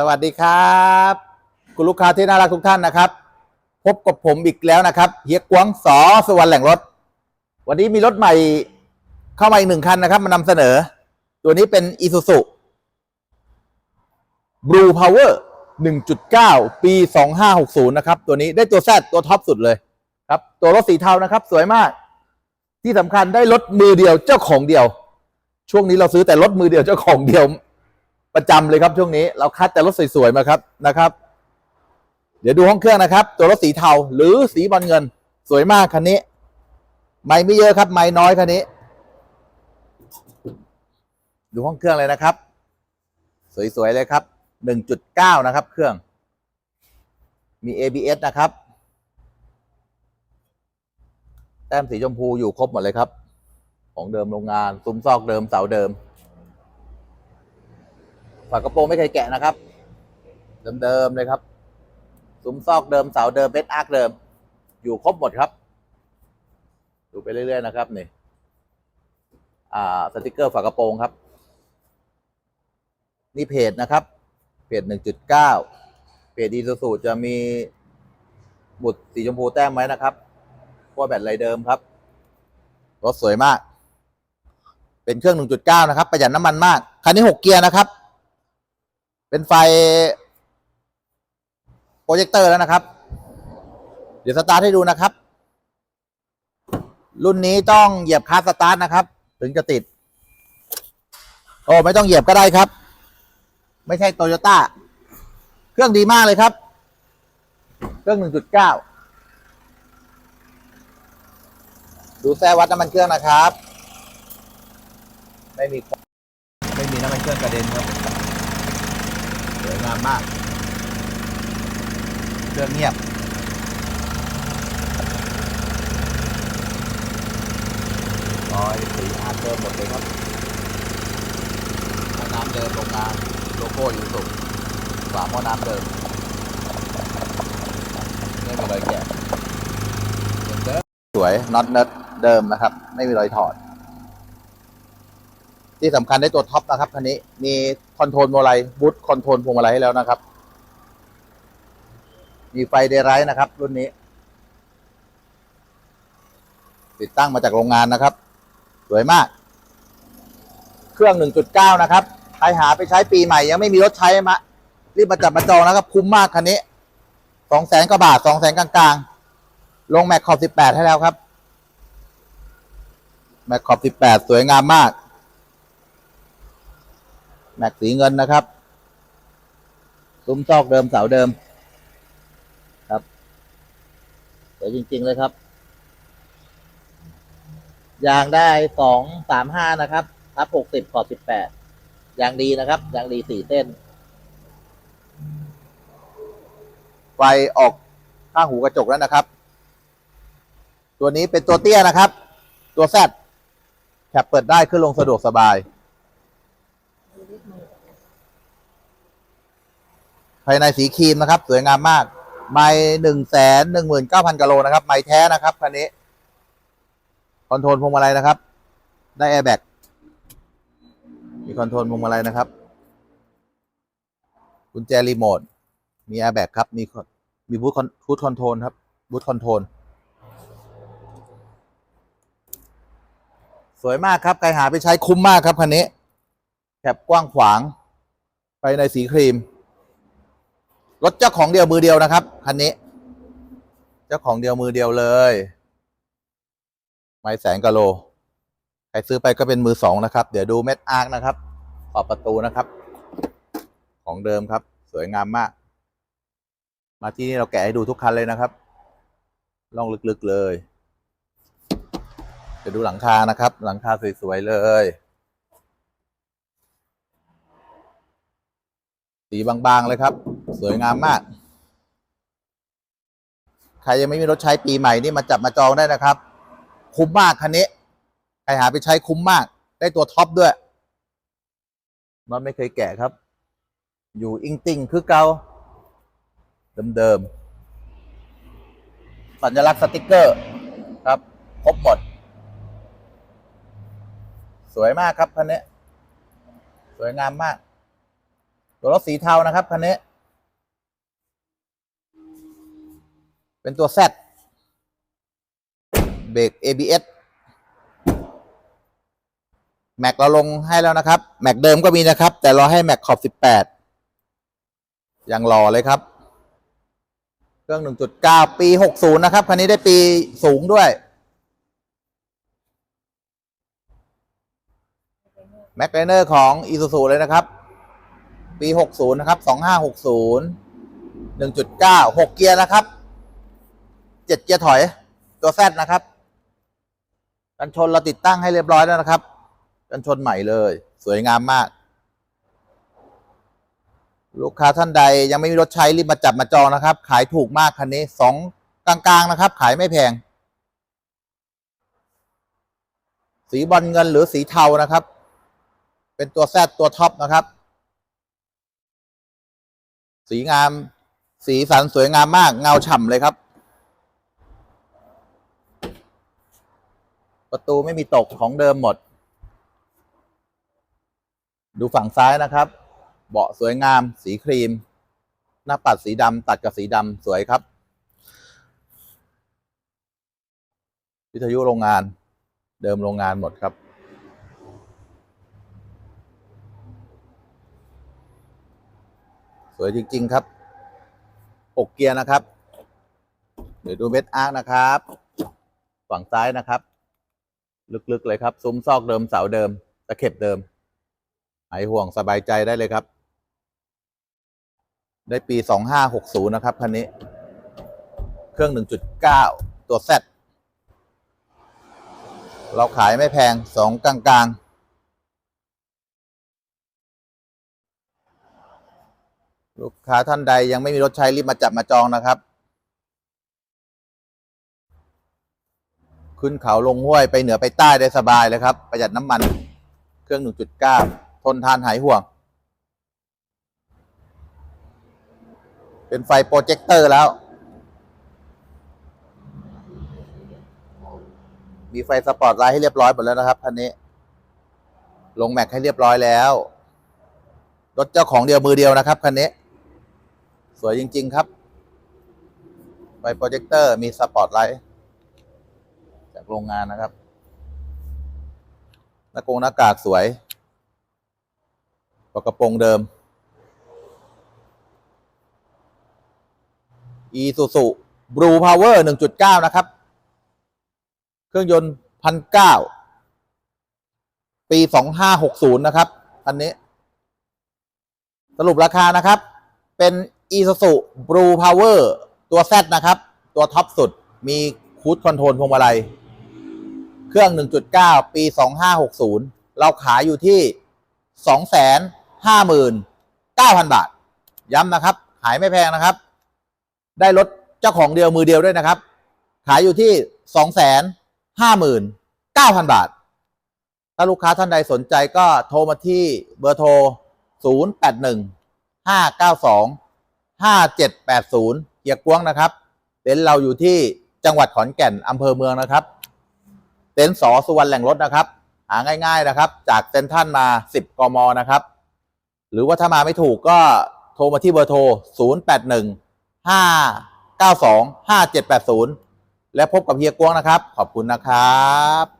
สวัสดีครับ คุณลูกค้าที่น่ารักทุกท่านนะครับ พบกับผมอีกแล้วนะครับเฮียกวงสอสวรรค์แหล่งรถ วันนี้มีรถใหม่เข้ามาอีกหนึ่งคันนะครับ มานำเสนอ ตัวนี้เป็น Isuzu Blue Power 1.9 ปี 2560 นะครับ ตัวนี้ได้ตัวแซดตัวท็อปสุดเลยครับ ตัวรถสีเทานะครับ สวยมาก ที่สำคัญได้รถมือเดียวเจ้าของเดียว ช่วงนี้เราซื้อแต่รถมือเดียวเจ้าของเดียว ประจำเลยครับช่วงนี้เราคัดแต่รถสวยๆมาครับนะครับ เดี๋ยวดูห้องเครื่องนะครับ ตัวรถสีเทาหรือสีบอลเงิน สวยมากคันนี้ไม่ไม่เยอะครับไม่น้อยคันนี้ ดูห้องเครื่องเลยนะครับ สวยๆเลยครับ1.9นะครับ เครื่อง มี ABS นะครับแต้มสีชมพูอยู่ครบหมดเลยครับ ของเดิมโรงงานซุ้มซอกเดิมเสาเดิม ฝากระโปรงไม่เคยแกะนะครับ เดิมๆเลยครับซุ้มซอกเดิมเสาเดิมเบสอาร์คเดิม อยู่ครบหมดครับ ดูไปเรื่อยๆนะครับนี่อ่าสติกเกอร์ฝากระโปรงครับ นี่เพจนะครับ เพจหนึ่งจุดเก้าเพจดีสูจะมีบุตรสีชมพูแต้มไว้นะครับขั้วแบตไรเดิมครับรถสวยมาก เป็นเครื่อง 1.9 นะครับ ประหยัดน้ำมันมาก คันนี้ 6 เกียร์นะครับ เป็นไฟโปรเจคเตอร์แล้วนะครับ เดี๋ยวสตาร์ทให้ดูนะครับ รุ่นนี้ต้องเหยียบคาสตาร์ทนะครับ ถึงจะติด โอ้ไม่ต้องเหยียบก็ได้ครับ ไม่ใช่โตโยต้า เครื่องดีมากเลยครับ เครื่อง 1.9 ดูแซ่วัดน้ำมันเครื่องนะครับ ไม่มีไม่มีน้ำมันเครื่องกระเด็นครับ งามมากเครื่องเงียบรอยสีอาเดิมหมดเลยครับหม้อน้ำเดิมโรงงานโลโก้อยู่สุดฝาหม้อน้ำเดิมไม่มีรอยแกะเดิมสวยน็อตเนิร์ดเดิมนะครับ ไม่มีรอยถอด ที่สำคัญได้ตัวท็อปนะครับคันนี้มีคอนโทรลพวงมาลัยบูทคอนโทรลพวงมาลัยให้แล้วนะครับ มีไฟเดย์ไรท์นะครับ รุ่นนี้ ติดตั้งมาจากโรงงานนะครับ สวยมาก เครื่อง 1.9 นะครับ ใครหาไปใช้ปีใหม่ ยังไม่มีรถใช้มารีบมาจับมาจองนะครับ คุ้มมากคันนี้สองแสนกว่าบาทสองแสนกลางๆ ลงแม็กขอบ 18 ให้แล้วครับ แม็กขอบ 18 สวยงามมาก แม็กสีเงินนะครับ ซุ้มซอกเดิมเสาเดิม ครับสวยจริง ๆ เลยครับ ยางได้สองสามห้านะครับทับหกสิบขอบสิบแปดยางดีนะครับ ยางดีสี่เส้น ไฟออกข้างหูกระจกแล้วนะครับ ตัวนี้เป็นตัวเตี้ยนะครับ ตัวแซดแคปเปิดได้ขึ้นลงสะดวกสบาย ภายในสีครีมนะครับ สวยงามมาก ไม่หนึ่งแสนหนึ่งหมื่นเก้าพันกิโลนะครับ ไม่แท้นะครับคันนี้ คอนโทรลพวงมาลัยนะครับ ได้แอร์แบ็กมีคอนโทรลพวงมาลัยนะครับ กุญแจรีโมท มีแอร์แบ็กครับ มีมีบูทคอนบูทคอนโทรลครับ บูทคอนโทรล สวยมากครับ ใครหาไปใช้คุ้มมากครับคันนี้ แคบกว้างขวาง ไปในสีครีม รถเจ้าของเดียวมือเดียวนะครับคันนี้ เจ้าของเดียวมือเดียวเลย ไม่แสนกะโล ใครซื้อไปก็เป็นมือสองนะครับ เดี๋ยวดูเม็ดอาร์คนะครับ ขอบประตูนะครับ ของเดิมครับ สวยงามมาก มาที่นี่เราแกะให้ดูทุกคันเลยนะครับล่องลึกๆเลยเดี๋ยวดูหลังคานะครับ หลังคาสวยๆเลยสีบางๆเลยครับ สวยงามมาก ใครยังไม่มีรถใช้ปีใหม่นี่มาจับมาจองได้นะครับ คุ้มมากคันนี้ ใครหาไปใช้คุ้มมาก ได้ตัวท็อปด้วยน็อตไม่เคยแกะครับ อยู่อิงติงคือเกาเดิมๆ สัญลักษณ์สติกเกอร์ครับครบหมด สวยมากครับคันนี้ สวยงามมาก ตัวรถสีเทานะครับคันนี้ เป็นตัว Z เบรก ABS แม็กเราลงให้แล้วนะครับ แม็กเดิมก็มีนะครับ แต่เราให้แม็กขอบ 18 ยังรอเลยครับ เครื่อง 1.9 ปี 60 นะครับ คันนี้ได้ปีสูงด้วย แม็กไ i เนอร์ของ i s u z u เลยนะครับ ปี 60 นะครับ 2560 1.9 6 เกียร์นะครับ 7เกียร์ถอยตัวแซดนะครับ กันชนเราติดตั้งให้เรียบร้อยแล้วนะครับ กันชนใหม่เลย สวยงามมาก ลูกค้าท่านใดยังไม่มีรถใช้รีบมาจับมาจองนะครับ ขายถูกมากคันนี้สองกลางๆนะครับ ขายไม่แพง สีบอลเงินหรือสีเทานะครับ เป็นตัวแซดตัวท็อปนะครับ สีงาม สีสันสวยงามมากเงาฉ่ำเลยครับ ประตูไม่มีตกของเดิมหมด ดูฝั่งซ้ายนะครับ เบาะสวยงาม สีครีม หน้าปัดสีดำตัดกับสีดำสวยครับ วิทยุโรงงาน เดิมโรงงานหมดครับ สวยจริง ๆ ครับหกเกียร์นะครับ เดี๋ยวดูเม็ดอาร์คนะครับ ฝั่งซ้ายนะครับ ลึกๆเลยครับ ซุ้มซอกเดิมเสาเดิม ตะเข็บเดิมหายห่วงสบายใจได้เลยครับ ได้ปี 2560 นะครับคันนี้ เครื่อง 1.9 ตัว Z เราขายไม่แพงสองกลางๆลูกค้าท่านใดยังไม่มีรถใช้รีบมาจับมาจองนะครับ ขึ้นเขาลงห้วยไปเหนือไปใต้ได้สบายเลยครับ ประหยัดน้ำมันเครื่อง 1.9 ทนทานหายห่วง เป็นไฟโปรเจคเตอร์แล้ว มีไฟสปอร์ตไลท์ให้เรียบร้อยหมดแล้วนะครับคันนี้ ลงแม็กให้เรียบร้อยแล้ว รถเจ้าของเดียวมือเดียวนะครับคันนี้ สวยจริง ๆ ครับ ไฟโปรเจคเตอร์มีสปอร์ตไลท์ โรงงานนะครับหน้ากงหน้ากากสวยปกระโปรงเดิม อีซูซูบลูพาวเวอร์หนึ่งจุดเก้านะครับ เครื่องยนต์พันเก้าปีสองห้าหกศูนย์นะครับคันนี้ สรุปราคานะครับ เป็น i s u z u Blue Power ตัว Z นะครับ ตัวท็อปสุด มีคูดคอนโทรลพวงมาลัย เครื่อง 1.9 ปี 2560 เราขายอยู่ที่ 259,000 บาท ย้ำนะครับ ขายไม่แพงนะครับ ได้รถเจ้าของเดียวมือเดียวด้วยนะครับ ขายอยู่ที่ 259,000 บาท ถ้าลูกค้าท่านใดสนใจก็โทรมาที่เบอร์โทร 081 592 5780เกียกวงนะครับเต็นท์เราอยู่ที่จังหวัดขอนแก่นอำเภอเมืองนะครับ ต็นท์สอสุวรรณแหล่งรถนะครับ หาง่ายๆนะครับ จากเซ็นทรันมา 10 กมนะครับ หรือว่าถ้ามาไม่ถูกก็โทรมาที่เบอร์โทร 081 592 5780 และพบกับเฮียกวงนะครับ ขอบคุณนะครับ